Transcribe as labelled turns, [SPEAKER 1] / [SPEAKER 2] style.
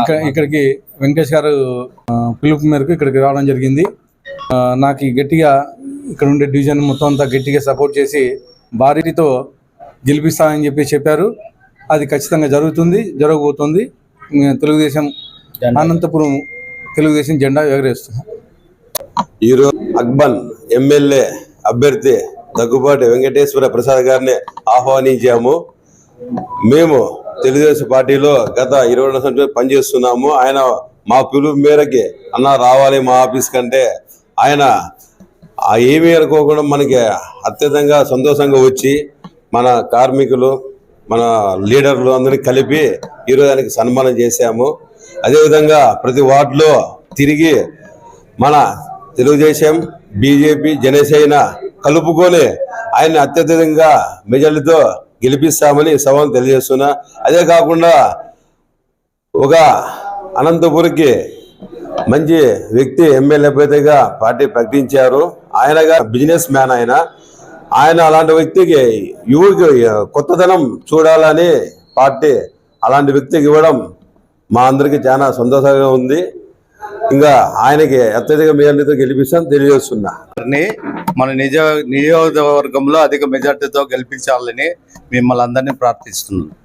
[SPEAKER 1] ఇక్కడ ఇక్కడికి వెంకటేష్ గారు పిలుపు మేరకు ఇక్కడికి రావడం జరిగింది. నాకు ఈ గట్టిగా ఇక్కడ ఉండే డివిజన్ మొత్తం అంతా గట్టిగా సపోర్ట్ చేసి భారీతో గెలిపిస్తానని చెప్పి చెప్పారు. అది ఖచ్చితంగా జరుగుతుంది జరగబోతుంది. తెలుగుదేశం అనంతపురం తెలుగుదేశం జెండా ఎగరేస్తున్నాం
[SPEAKER 2] ఈరోజు అక్బన్ ఎమ్మెల్యే అభ్యర్థి దగ్గుబాటి వెంకటేశ్వర ప్రసాద్ గారిని ఆహ్వానించాము. మేము తెలుగుదేశం పార్టీలో గత ఇరవై రెండు సంవత్సరాలు పనిచేస్తున్నాము. ఆయన మా పిలుపు మేరకి అన్న రావాలి మా ఆఫీస్ కంటే. ఆయన ఆ ఏమీ అనుకోకుండా మనకి అత్యధికంగా సంతోషంగా వచ్చి మన కార్మికులు మన లీడర్లు అందరినీ కలిపి ఈరోజు ఆయనకి సన్మానం చేశాము. అదేవిధంగా ప్రతి వార్డులో తిరిగి మన తెలుగుదేశం బీజేపీ జనసేన కలుపుకొని ఆయన్ని అత్యధికంగా మెజార్టీతో గెలిపిస్తామని సవాల్ తెలియజేస్తున్నా. అదే కాకుండా ఒక అనంతపురికి మంచి వ్యక్తి ఎమ్మెల్యే అభ్యర్థిగా పార్టీ ప్రకటించారు. ఆయనగా బిజినెస్ మ్యాన్ ఆయన. ఆయన అలాంటి వ్యక్తికి యువకి కొత్తదనం చూడాలని పార్టీ అలాంటి వ్యక్తికి ఇవ్వడం మా అందరికీ చాలా సంతోషంగా ఉంది. ఇంకా ఆయనకి అత్యధిక మెజార్టీతో గెలిపిస్తాను తెలియజేస్తున్నా.
[SPEAKER 3] మన నిజ నియోజకవర్గంలో అధిక మెజార్టీతో గెలిపించాలని మిమ్మల్ని అందరినీ ప్రార్థిస్తున్నాను